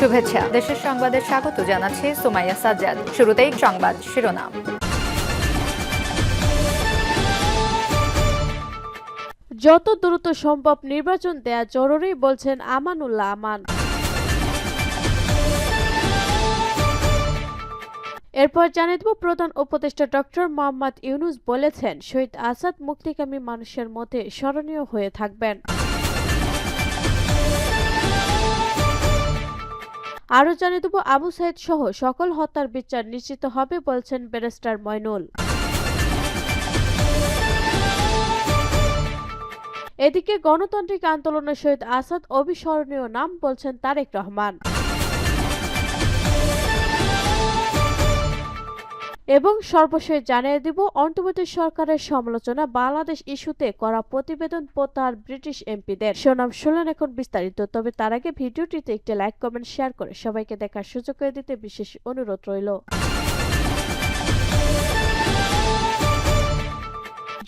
শুভেচ্ছা। দেশের সংবাদে স্বাগত জানাচ্ছি সুমাইয়া সাজ্জাদ। শুরুতেই সংবাদ শিরোনাম। যত দ্রুত সম্ভব নির্বাচন দেয়া জরুরি বলছেন আমানুল্লাহ আমান। এরপর জানিয়ে দেব, প্রধান উপদেষ্টা ডক্টর মোহাম্মদ ইউনুস বলেছেন, শহীদ আসাদ মুক্তিকামী মানুষের মধ্যে স্মরণীয় হয়ে থাকবেন। আরও জানিয়ে দেব, আবু সাইদ সহ সকল হত্যার বিচার নিশ্চিত হবে বলছেন ব্যারিস্টার ময়নুল এদিকে গণতান্ত্রিক আন্দোলনের সহিত আসাদ অবিস্মরণীয় নাম বলছেন তারেক রহমান। এবং সর্বশেষ জানিয়ে দিব, অন্তর্বর্তী সরকারের সমালোচনা বাংলাদেশ ইস্যুতে করা প্রতিবেদন প্রত্যাহার ব্রিটিশ এমপিদের। সুনাম শুনলেন এখন বিস্তারিত, তবে তার আগে ভিডিওটিতে একটি লাইক, কমেন্ট, শেয়ার করে সবাইকে দেখার সুযোগ করে দিতে বিশেষ অনুরোধ রইল।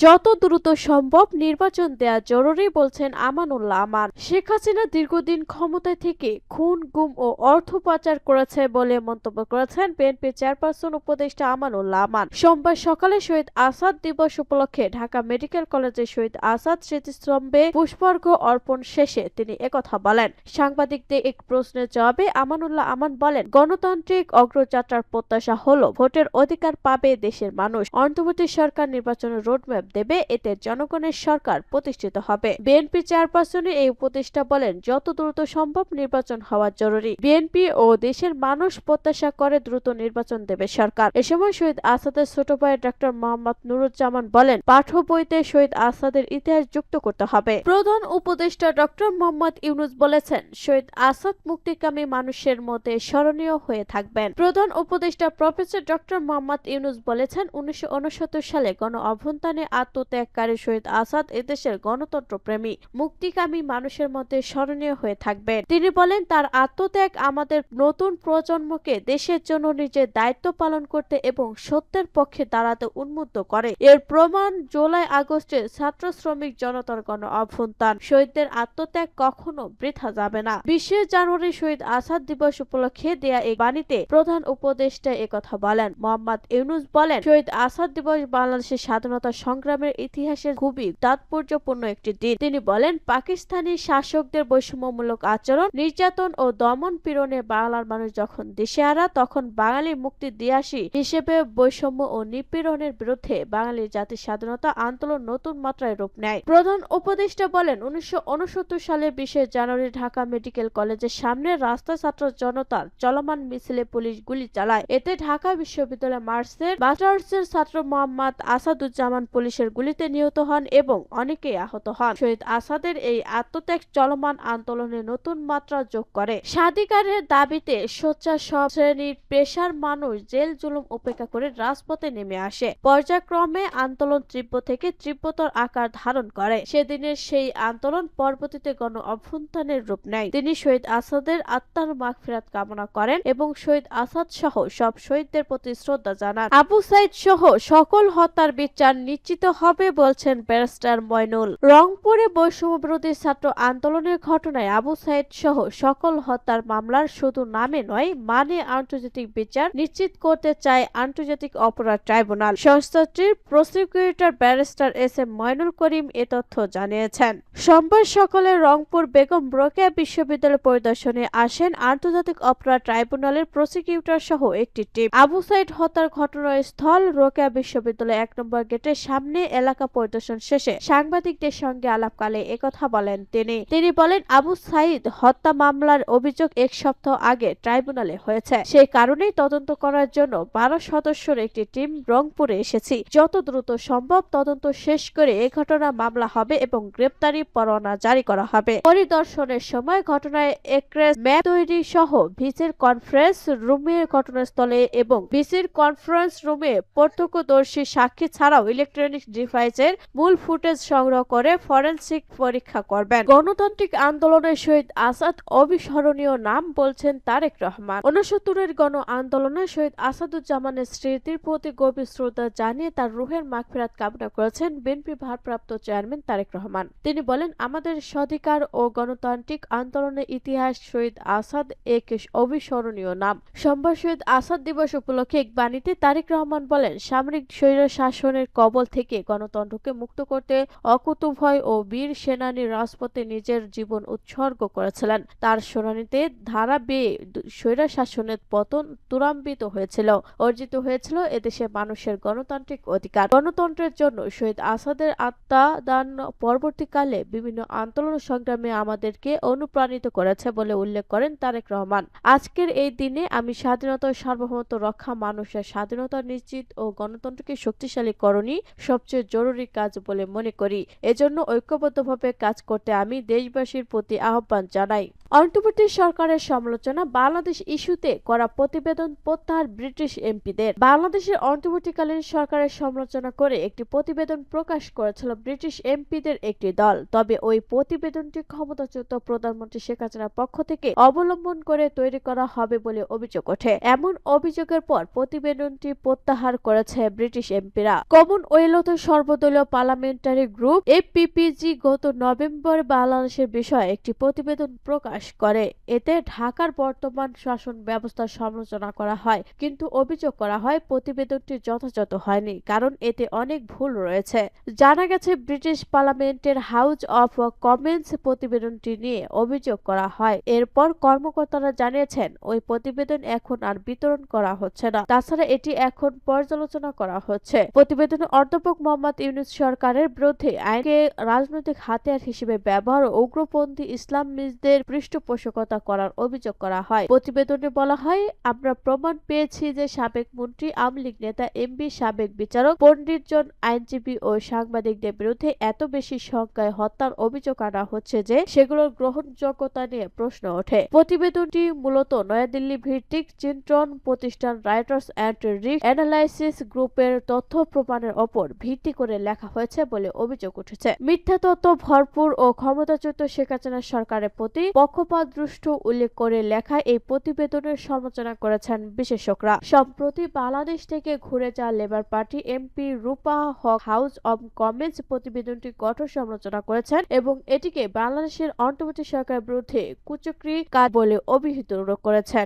যত দ্রুত সম্ভব নির্বাচন দেয়া জরুরি বলছেন আমানুল্লাহ আমান। শেখ হাসিনা দীর্ঘদিন ক্ষমতায় থেকে খুন, গুম ও অর্থ পাচার করেছে বলে মন্তব্য করেছেন বিএনপি চেয়ারপারসন উপদেষ্টা আমানুল্লাহ আমান। সোমবার সকালে শহীদ আসাদ দিবস উপলক্ষে ঢাকা মেডিকেল কলেজে শহীদ আসাদ স্মৃতিস্তম্ভে পুষ্পার্ঘ অর্পণ শেষে তিনি একথা বলেন। সাংবাদিকদের এক প্রশ্নের জবাবে আমানুল্লাহ আমান বলেন, গণতান্ত্রিক অগ্রযাত্রার প্রত্যাশা হলো, ভোটের অধিকার পাবে দেশের মানুষ। অন্তর্বর্তী সরকার নির্বাচনের রোডম্যাপ দেবে, এতে জনগণের সরকার প্রতিষ্ঠিত হবে। বিএনপি চেয়ারপারসনের এই উপদেষ্টা বলেন, যত দ্রুত সম্ভব নির্বাচন হওয়া জরুরি। বিএনপি ও দেশের মানুষ প্রত্যাশা করে দ্রুত নির্বাচন দেবে সরকার। এ সময় শহীদ আসাদের ছোট ভাই ডক্টর মোহাম্মদ নুরুজ্জামান বলেন, পাঠ্য বইতে শহীদ আসাদের ইতিহাস যুক্ত করতে হবে। প্রধান উপদেষ্টা ডক্টর মোহাম্মদ ইউনুস বলেছেন, শহীদ আসাদ মুক্তিকামী মানুষের মধ্যে স্মরণীয় হয়ে থাকবেন। প্রধান উপদেষ্টা প্রফেসর ডক্টর মোহাম্মদ ইউনুস বলেছেন, উনিশশো উনসত্তর সালে গণ অভ্যন্তরে আত্মত্যাগকারী শহীদ আসাদ এদেশের গণতন্ত্র প্রেমী মুক্তিকামী মানুষের মধ্যে স্মরণীয় হয়ে থাকবেন। তিনি বলেন, তার আত্মত্যাগ আমাদের নতুন প্রজন্মকে দেশের জন্য নিজের দায়িত্ব পালন করতে এবং সত্যের পক্ষে দাঁড়াতে উন্মুক্ত করে। এর প্রমাণ জুলাই আগস্টে ছাত্র শ্রমিক জনতার গণ অভ্যন্তান শহীদদের আত্মত্যাগ কখনো বৃথা যাবে না। বিশে জানুয়ারি শহীদ আসাদ দিবস উপলক্ষে দেয়া এক বাণীতে প্রধান উপদেষ্টা একথা বলেন। মোহাম্মদ ইউনুস বলেন, শহীদ আসাদ দিবস বাংলাদেশের স্বাধীনতা সংগ্রামের ইতিহাসের খুবই তাৎপর্যপূর্ণ একটি দিন। তিনি বলেন, পাকিস্তানি শাসকদের বৈষম্যমূলক আচরণ, নির্যাতন ও দমন পীড়নে বাংলার মানুষ যখন দিশেহারা, তখন বাঙালি মুক্তি দিয়াসী হিসেবে বৈষম্য ও নিপীড়নের বিরুদ্ধে বাঙালি জাতির স্বাধীনতা আন্দোলন নতুন মাত্রায় রূপ নেয়। প্রধান উপদেষ্টা বলেন, উনিশশো উনসত্তর সালে বিশে জানুয়ারি ঢাকা মেডিকেল কলেজের সামনে রাস্তা ছাত্র জনতার চলমান মিছিলে পুলিশ গুলি চালায়। এতে ঢাকা বিশ্ববিদ্যালয় মার্চের মাস্টার্সের ছাত্র মোহাম্মদ আসাদুজ্জামান পুলিশের গুলিতে নিহত হন এবং অনেকেই আহত হন। শহীদ আসাদের এই আত্মত্যাগ চলমান আন্দোলনে নতুন মাত্রা যোগ করে। স্বাধিকারের দাবিতে সোচ্চার সব শ্রেণির পেশার মানুষ জেল জুলুম উপেক্ষা করে রাজপথে নেমে আসে। পর্যায়ক্রমে আন্দোলন তীব্র থেকে তীব্রতর আকার ধারণ করে। সেদিনের সেই আন্দোলন পরবর্তীতে গণ অভ্যুত্থানের রূপ নেয়। তিনি শহীদ আসাদের আত্মার মাগফিরাত কামনা করেন এবং শহীদ আসাদ সহ সব শহীদদের প্রতি শ্রদ্ধা জানান। আবু সাইদ সহ সকল হত্যার বিচার নিশ্চিত হবে বলছেন ব্যারিস্টার ময়নুল রংপুরে বৈষম্য বিরোধী ছাত্র আন্দোলনের ঘটনায় আবু সাইদ সহ সকল হত্যার মামলার শুধু নামে নয় মানে আন্তর্জাতিক বিচার নিশ্চিত করতে চায় আন্তর্জাতিক অপরাধ ট্রাইব্যুনাল। সংস্থাটির prosecutor barrister S M Moinul Karim এ তথ্য জানিয়েছেন। সোমবার সকালে রংপুর বেগম রোকেয়া বিশ্ববিদ্যালয় পরিদর্শনে আসেন আন্তর্জাতিক অপরাধ ট্রাইব্যুনালের প্রসিকিউটর সহ একটি টিম। আবু সাইদ হত্যার ঘটনাস্থল রোকেয়া বিশ্ববিদ্যালয় এক নম্বর গেটের সামনে এলাকা পরিদর্শন শেষে সাংবাদিকদের সঙ্গে আলাপকালে একথা বলেন তিনি। তিনি বলেন, আবু সাইদ হত্যা মামলার অভিযোগ এক সপ্তাহ আগে ট্রাইব্যুনালে হয়েছে। সেই কারণেই তদন্ত করার জন্য বারো সদস্যের একটি টিম রংপুরে এসেছি। যত দ্রুত সম্ভব তদন্ত শেষ করে এ ঘটনা মামলা হবে এবং গ্রেপ্তারি পরোয়ানা জারি করা হবে। পরিদর্শনের সময় ঘটনায় একরেস ম্যাপ তৈরি সহ ভিসির কনফারেন্স রুমের ঘটনাস্থলে এবং ভিসির কনফারেন্স রুমে প্রত্যক্ষদর্শী সাক্ষী ছাড়াও ইলেকট্রনিক ডিভাইসের মূল ফুটেজ সংগ্রহ করে ফরেনসিক পরীক্ষা করবেন। গণতান্ত্রিক আন্দোলনের শহীদ আসাদ অবিস্মরণীয় নাম বলছেন তারেক রহমান। উনসত্তরের গণ আন্দোলনে শহীদ আসাদুজ্জামানের স্মৃতির প্রতি গভীর শ্রদ্ধা জানিয়ে তার রুহের মাগফিরাত কামনা করেছেন বিএনপি ভারপ্রাপ্ত চেয়ারম্যান তারেক রহমান। তিনি বলেন, আমাদের স্বাধিকার ও গণতান্ত্রিক আন্দোলনের ইতিহাস শহীদ আসাদ এক অবিস্মরণীয় নাম। সোমবার শহীদ আসাদ দিবস উপলক্ষে এক বাণীতে তারেক রহমান বলেন, সামরিক স্বৈর শাসনের কবল থেকে গণতন্ত্রকে মুক্ত করতে অকুতভয় ও বীর সেনানী রাজপথে নিজের জীবন উৎসর্গ করেছিলেন। তার শুনানিতে ধারা বেয়ে স্বৈর শাসনের পতন ত্বরান্বিত হয়েছিল। অর্জিত হয়েছিল এদেশের মানুষের গণতান্ত্রিক অধিকার। গণতন্ত্রের জন্য শহীদ আসাদের আত্মা দান পরবর্তীকালে বিভিন্ন আন্দোলন সংগ্রামে আমাদেরকে অনুপ্রাণিত করেছে বলে উল্লেখ করেন তারেক রহমান। আজকের এই দিনে আমি স্বাধীনতা সার্বভৌমত্ব রক্ষা, মানুষের স্বাধীনতা নিশ্চিত ও গণতন্ত্রকে শক্তিশালী করণই সবচেয়ে জরুরি কাজ বলে মনে করি। এজন্য ঐক্যবদ্ধভাবে কাজ করতে আমি দেশবাসীর প্রতি আহ্বান জানাই। অন্তর্বর্তী সরকারের সমালোচনা বাংলাদেশ ইস্যুতে করা প্রতিবেদন প্রত্যাহার ব্রিটিশ এমপিদের। বাংলাদেশের অন্তর্বর্তীকালীন সরকারের সমালোচনা করে একটি প্রতিবেদন প্রকাশ করেছিল ব্রিটিশ এমপিদের একটি দল। তবে ওই প্রতিবেদনটি ক্ষমতাচ্যুত প্রধানমন্ত্রী শেখ হাসিনার পক্ষ থেকে অবলম্বন করে তৈরি করা হবে বলে অভিযোগ ওঠে। এমন অভিযোগের পর প্রতিবেদনটি প্রত্যাহার করেছে ব্রিটিশ এমপিরা। কমনওয়েলথ সর্বদলীয় পার্লামেন্টারি গ্রুপ এপিপিজি গত নভেম্বর বাংলাদেশের বিষয়ে একটি প্রতিবেদন প্রকাশ করে। এতে ঢাকার বর্তমান শাসন ব্যবস্থার সমালোচনা করা হয়, কিন্তু অভিযোগ করা হয় প্রতিবেদনটি যথাযথ হয়নি, কারণ এতে অনেক ভুল রয়েছে। জানা গেছে, ব্রিটিশ পার্লামেন্টের হাউস অফ কমেন্স প্রতিবেদনটি নিয়ে অভিযোগ করা হয়। এরপর কর্মকর্তারা জানিয়েছেন, ওই প্রতিবেদন এখন আর বিতরণ করা হচ্ছে না। তাছাড়া এটি এখন পর্যালোচনা করা হচ্ছে। প্রতিবেদনে অধ্যাপক মোহাম্মদ ইউনুস সরকারের বিরুদ্ধে আইনকে রাজনৈতিক হাতিয়ার হিসেবে ব্যবহার ও উগ্রপন্থী ইসলামিস্টদের পৃষ্ঠপোষকতা করার অভিযোগ করা হয়। প্রতিবেদনে বলা হয়, আমরা প্রমাণ পেয়েছি যে সাবেক মন্ত্রী, আওয়ামী লীগ নেতা এমপি সাবেক বিচারক পণ্ডিত জন আইনজীবী ও সাংবাদিকদের বিরুদ্ধে এত বেশি সংখ্যায় হত্যার অভিযোগ আনা হচ্ছে যে সেগুলোর গ্রহণযোগ্যতা নিয়ে প্রশ্ন ওঠে। প্রতিবেদনটি মূলত নয়াদিল্লি ভিত্তিক চিন্টন প্রতিষ্ঠান রাইটার্স অ্যান্ড রিক অ্যানালাইসিস গ্রুপের তথ্য প্রমাণের ওপর ভিত্তি করে লেখা হয়েছে বলে অভিযোগ উঠেছে। মিথ্যা তথ্য ভরপুর ও ক্ষমতাচ্যুত শেখ হাসিনা সরকারের প্রতি পক্ষপাতদৃষ্ট উল্লেখ করে লেখা এই প্রতিবেদনের সমালোচনা করেছেন বিশেষজ্ঞরা। সম্প্রতি বাংলাদেশ থেকে ঘুরে যাওয়া Labour party MP Rupa Huq house of commons প্রতিবেদনটি কঠোর সমালোচনা করেছেন এবং এটিকে বাংলাদেশের অন্তর্বর্তী সরকারের বিরুদ্ধে কুচক্রি কাজ বলে অভিহিত করেছেন।